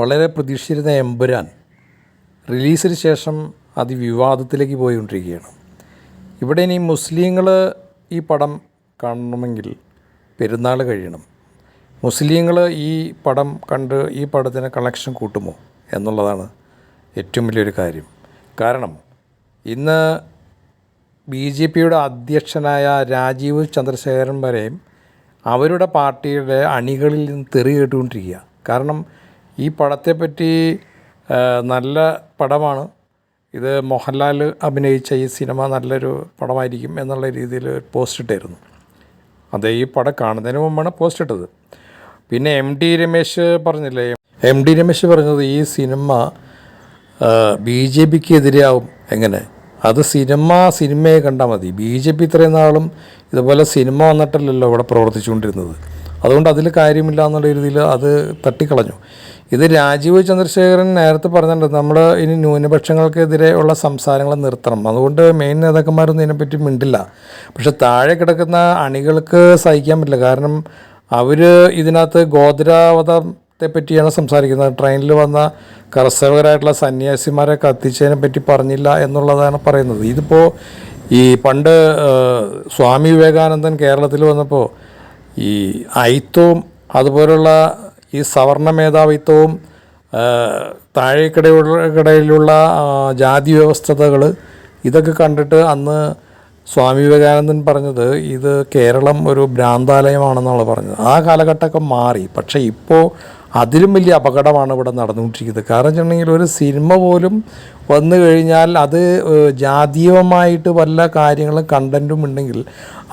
വളരെ പ്രതീക്ഷിച്ചിരുന്ന എമ്പുരാൻ റിലീസിന് ശേഷം അതിവിവാദത്തിലേക്ക് പോയിക്കൊണ്ടിരിക്കുകയാണ്. ഇവിടെ ഇനി മുസ്ലിങ്ങൾ ഈ പടം കാണണമെങ്കിൽ പെരുന്നാൾ കഴിയണം. മുസ്ലിങ്ങൾ ഈ പടം കണ്ട് ഈ പടത്തിന് കളക്ഷൻ കൂട്ടുമോ എന്നുള്ളതാണ് ഏറ്റവും വലിയൊരു കാര്യം. കാരണം ഇന്ന് ബി ജെ പിയുടെ അധ്യക്ഷനായ രാജീവ് ചന്ദ്രശേഖരൻ വരെയും അവരുടെ പാർട്ടിയുടെ അണികളിൽ നിന്ന് തെറി കേട്ടുകൊണ്ടിരിക്കുക. കാരണം ഈ പടത്തെപ്പറ്റി നല്ല പടമാണ്. ഇത് മോഹൻലാൽ അഭിനയിച്ച ഈ സിനിമ നല്ലൊരു പടമായിരിക്കും എന്നുള്ള രീതിയിൽ പോസ്റ്റ് ഇട്ടായിരുന്നു അത് ഈ പടം കാണുന്നതിന് മുമ്പാണ് പോസ്റ്റ് ഇട്ടത്. പിന്നെ എം ഡി രമേശ് പറഞ്ഞില്ലേ? എം ഡി രമേശ് പറഞ്ഞത് ഈ സിനിമ ബി ജെ പിക്ക് എതിരെയാവും എങ്ങനെ? അത് സിനിമ സിനിമയെ കണ്ടാൽ മതി. ബി ജെ പി ഇത്രയും നാളും ഇതുപോലെ സിനിമ വന്നിട്ടല്ലല്ലോ ഇവിടെ പ്രവർത്തിച്ചുകൊണ്ടിരുന്നത്. അതുകൊണ്ട് അതിൽ കാര്യമില്ല എന്നുള്ള രീതിയിൽ അത് തട്ടിക്കളഞ്ഞു. ഇത് രാജീവ് ചന്ദ്രശേഖരൻ നേരത്തെ പറഞ്ഞിട്ടുണ്ട് നമ്മൾ ഇനി ന്യൂനപക്ഷങ്ങൾക്കെതിരെ ഉള്ള സംസാരങ്ങൾ നിർത്തണം. അതുകൊണ്ട് മെയിൻ നേതാക്കന്മാരൊന്നും ഇതിനെപ്പറ്റി മിണ്ടില്ല. പക്ഷെ താഴെ കിടക്കുന്ന അണികൾക്ക് സഹിക്കാൻ പറ്റില്ല. കാരണം അവർ ഇതിനകത്ത് ഗോദ്രാവധത്തെ പറ്റിയാണ് സംസാരിക്കുന്നത്. ട്രെയിനിൽ വന്ന കർഷകരായിട്ടുള്ള സന്യാസിമാരെ കത്തിച്ചതിനെ പറ്റി പറഞ്ഞില്ല എന്നുള്ളതാണ് പറയുന്നത്. ഇതിപ്പോൾ ഈ പണ്ട് സ്വാമി വിവേകാനന്ദൻ കേരളത്തിൽ വന്നപ്പോൾ ഈ ഐത്തവും അതുപോലുള്ള ഈ സവർണ മേധാവിത്വവും താഴേക്കിടയിലുള്ള ജാതി വ്യവസ്ഥതകൾ ഇതൊക്കെ കണ്ടിട്ട് അന്ന് സ്വാമി വിവേകാനന്ദൻ പറഞ്ഞത് ഇത് കേരളം ഒരു ഭ്രാന്താലയമാണെന്നാണ് പറഞ്ഞത്. ആ കാലഘട്ടമൊക്കെ മാറി. പക്ഷേ ഇപ്പോൾ അതിലും വലിയ അപകടമാണ് ഇവിടെ നടന്നുകൊണ്ടിരിക്കുന്നത്. കാരണം വെച്ചിട്ടുണ്ടെങ്കിൽ ഒരു സിനിമ പോലും വന്നു കഴിഞ്ഞാൽ അത് ജാതീയമായിട്ട് വല്ല കാര്യങ്ങളും കണ്ടന്റും ഉണ്ടെങ്കിൽ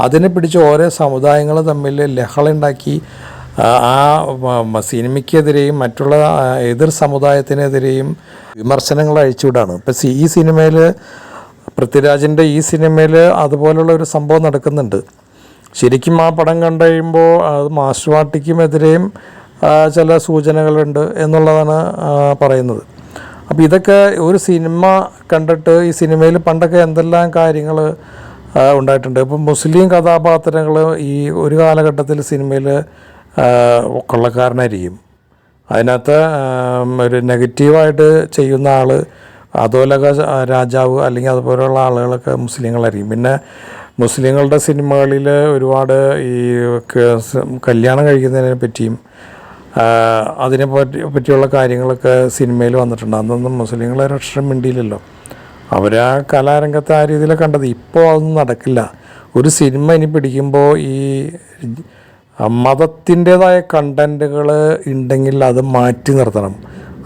അതിനെ പിടിച്ച് ഓരോ സമുദായങ്ങൾ തമ്മിൽ ലഹളയുണ്ടാക്കി ആ സിനിമയ്ക്കെതിരെയും മറ്റുള്ള എതിർ സമുദായത്തിനെതിരെയും വിമർശനങ്ങൾ അഴിച്ചുവിടാണ്. ഇപ്പം ഈ സിനിമയിൽ പൃഥ്വിരാജിന്റെ ഈ സിനിമയിൽ അതുപോലുള്ള ഒരു സംഭവം നടക്കുന്നുണ്ട്. ശരിക്കും ആ പടം കണ്ടു കഴിയുമ്പോൾ അത് ആ, ചില സൂചനകളുണ്ട് എന്നുള്ളതാണ് പറയുന്നത്. അപ്പോൾ ഇതൊക്കെ ഒരു സിനിമ കണ്ടിട്ട് ഈ സിനിമയിൽ പണ്ടൊക്കെ എന്തെല്ലാം കാര്യങ്ങൾ ഉണ്ടായിട്ടുണ്ട്. ഇപ്പം മുസ്ലിം കഥാപാത്രങ്ങൾ ഈ ഒരു കാലഘട്ടത്തിൽ സിനിമയിൽ കൊള്ളക്കാരനായിരിക്കും. അതിനകത്ത് ഒരു നെഗറ്റീവായിട്ട് ചെയ്യുന്ന ആൾ അതോലക രാജാവ് അല്ലെങ്കിൽ അതുപോലെയുള്ള ആളുകളൊക്കെ മുസ്ലിങ്ങളായിരിക്കും. പിന്നെ മുസ്ലിങ്ങളുടെ സിനിമകളിൽ ഒരുപാട് ഈ കല്യാണം കഴിക്കുന്നതിനെ പറ്റിയും അതിനെ പറ്റി പറ്റിയുള്ള കാര്യങ്ങളൊക്കെ സിനിമയിൽ വന്നിട്ടുണ്ട്. അന്നൊന്നും മുസ്ലിങ്ങളെ ഒരു അക്ഷരം മിണ്ടിയില്ലല്ലോ. അവർ ആ കലാരംഗത്ത് ആ രീതിയിൽ കണ്ടത്. ഇപ്പോൾ അതൊന്നും നടക്കില്ല. ഒരു സിനിമ ഇനി പിടിക്കുമ്പോൾ ഈ മതത്തിന്റെതായ കണ്ടന്റുകൾ ഉണ്ടെങ്കിൽ അത് മാറ്റി നിർത്തണം.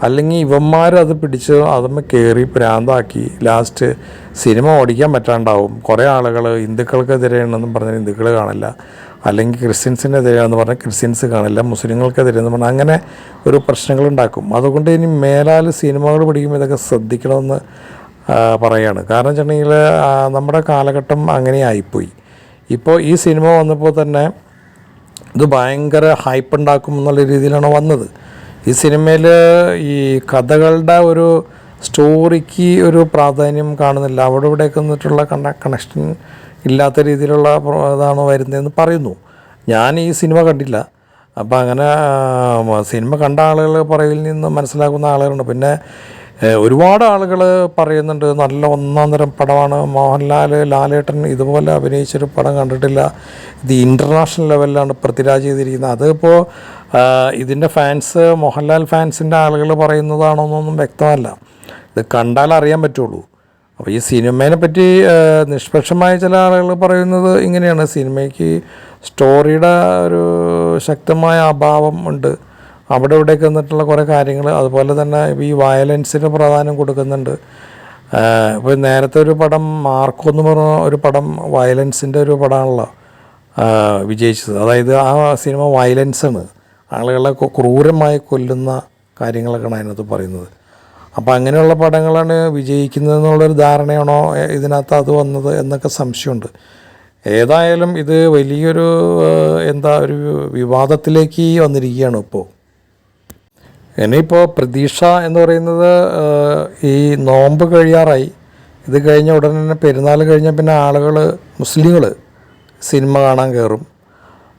അല്ലെങ്കിൽ ഇവന്മാർ അത് പിടിച്ച് അതമ്മ കയറി പ്രാന്താക്കി ലാസ്റ്റ് സിനിമ ഓടിക്കാൻ പറ്റാണ്ടാവും. കുറേ ആളുകൾ ഹിന്ദുക്കൾക്കെതിരെയാണെന്നും പറഞ്ഞാൽ ഹിന്ദുക്കൾ കാണില്ല. അല്ലെങ്കിൽ ക്രിസ്ത്യൻസിനെതിരെയാണെന്ന് പറഞ്ഞാൽ ക്രിസ്ത്യൻസ് കാണില്ല. മുസ്ലിങ്ങൾക്കെതിരെ എന്ന് പറഞ്ഞാൽ അങ്ങനെ ഒരു പ്രശ്നങ്ങളുണ്ടാക്കും. അതുകൊണ്ട് ഇനി മേലാൽ സിനിമകൾ പിടിക്കുമ്പോൾ ഇതൊക്കെ ശ്രദ്ധിക്കണമെന്ന് പറയാണ്. കാരണം വെച്ചിട്ടുണ്ടെങ്കിൽ നമ്മുടെ കാലഘട്ടം അങ്ങനെ ആയിപ്പോയി ഇപ്പോൾ ഈ സിനിമ വന്നപ്പോൾ തന്നെ ഇത് ഭയങ്കര ഹൈപ്പ് ഉണ്ടാക്കും എന്നുള്ള രീതിയിലാണ് വന്നത്. ഈ സിനിമയിൽ ഈ കഥകളുടെ ഒരു സ്റ്റോറിക്ക് ഒരു പ്രാധാന്യം കാണുന്നില്ല. അവിടെ ഇവിടെയൊക്കെ നിന്നിട്ടുള്ള കണ കണക്ഷൻ ഇല്ലാത്ത രീതിയിലുള്ള ഇതാണ് വരുന്നതെന്ന് പറയുന്നു. ഞാൻ ഈ സിനിമ കണ്ടില്ല. അപ്പോൾ അങ്ങനെ സിനിമ കണ്ട ആളുകൾ പറയിൽ നിന്ന് മനസ്സിലാക്കുന്ന ആളുകളുണ്ട്. പിന്നെ ഒരുപാട് ആളുകൾ പറയുന്നുണ്ട് നല്ല ഒന്നാം തരം പടമാണ്. മോഹൻലാൽ ലാലേട്ടൻ ഇതുപോലെ അഭിനയിച്ചൊരു പടം കണ്ടിട്ടില്ല. ഇത് ഇന്റർനാഷണൽ ലെവലിലാണ് പൃഥ്വിരാജ് ചെയ്തിരിക്കുന്നത്. അതിപ്പോൾ ഇതിന്റെ ഫാൻസ് മോഹൻലാൽ ഫാൻസിന്റെ ആളുകൾ പറയുന്നതാണോ എന്നൊന്നും വ്യക്തമല്ല. ഇത് കണ്ടാൽ അറിയാൻ പറ്റുള്ളൂ. അപ്പോൾ ഈ സിനിമേനെ പറ്റി നിഷ്പക്ഷമായ ചില ആളുകൾ പറയുന്നത് ഇങ്ങനെയാണ്. സിനിമയ്ക്ക് സ്റ്റോറിയുടെ ഒരു ശക്തമായ അഭാവം ഉണ്ട്. അവിടെ ഇവിടെയൊക്കെ വന്നിട്ടുള്ള കുറേ കാര്യങ്ങൾ. അതുപോലെ തന്നെ ഈ വയലൻസിന് പ്രാധാന്യം കൊടുക്കുന്നുണ്ട്. ഇപ്പോൾ നേരത്തെ ഒരു പടം മാർക്കോ എന്ന് പറഞ്ഞ ഒരു പടം വയലൻസിന്റെ ഒരു പടമാണല്ലോ വിജയിച്ചത്. അതായത് ആ സിനിമ വയലൻസാണ്. ആളുകളെ ക്രൂരമായി കൊല്ലുന്ന കാര്യങ്ങളൊക്കെയാണ് അതിനകത്ത് പറയുന്നത്. അപ്പോൾ അങ്ങനെയുള്ള പടങ്ങളാണ് വിജയിക്കുന്നത് എന്നുള്ളൊരു ധാരണയാണോ ഇതിനകത്ത് അത് വന്നത് എന്നൊക്കെ സംശയമുണ്ട്. ഏതായാലും ഇത് വലിയൊരു എന്താ ഒരു വിവാദത്തിലേക്ക് വന്നിരിക്കുകയാണ് ഇപ്പോൾ. ഇനിയിപ്പോൾ പ്രതീക്ഷ എന്ന് പറയുന്നത് ഈ നോമ്പ് കഴിയാറായി. ഇത് കഴിഞ്ഞ ഉടനെ തന്നെ പെരുന്നാൾ കഴിഞ്ഞ പിന്നെ ആളുകൾ മുസ്ലിങ്ങൾ സിനിമ കാണാൻ കയറും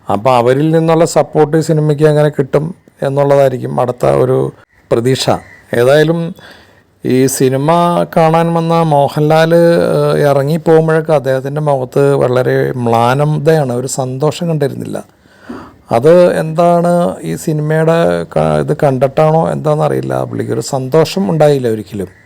അപ്പോൾ അവരിൽ നിന്നുള്ള സപ്പോർട്ട് സിനിമയ്ക്ക് അങ്ങനെ കിട്ടും എന്നുള്ളതായിരിക്കും അടുത്ത ഒരു പ്രതീക്ഷ. ഏതായാലും ഈ സിനിമ കാണാൻ വന്ന മോഹൻലാൽ ഏഹ്, ഇറങ്ങി പോകുമ്പോഴൊക്കെ അദ്ദേഹത്തിന്റെ മുഖത്ത് വളരെ മ്ലാനതയാണ്. ഒരു സന്തോഷം കണ്ടിരുന്നില്ല. അത് എന്താണ് ഈ സിനിമയുടെ ഇത് കണ്ടിട്ടാണോ എന്താണെന്നറിയില്ല. പുള്ളിക്ക് ഒരു സന്തോഷം ഉണ്ടായില്ല ഒരിക്കലും.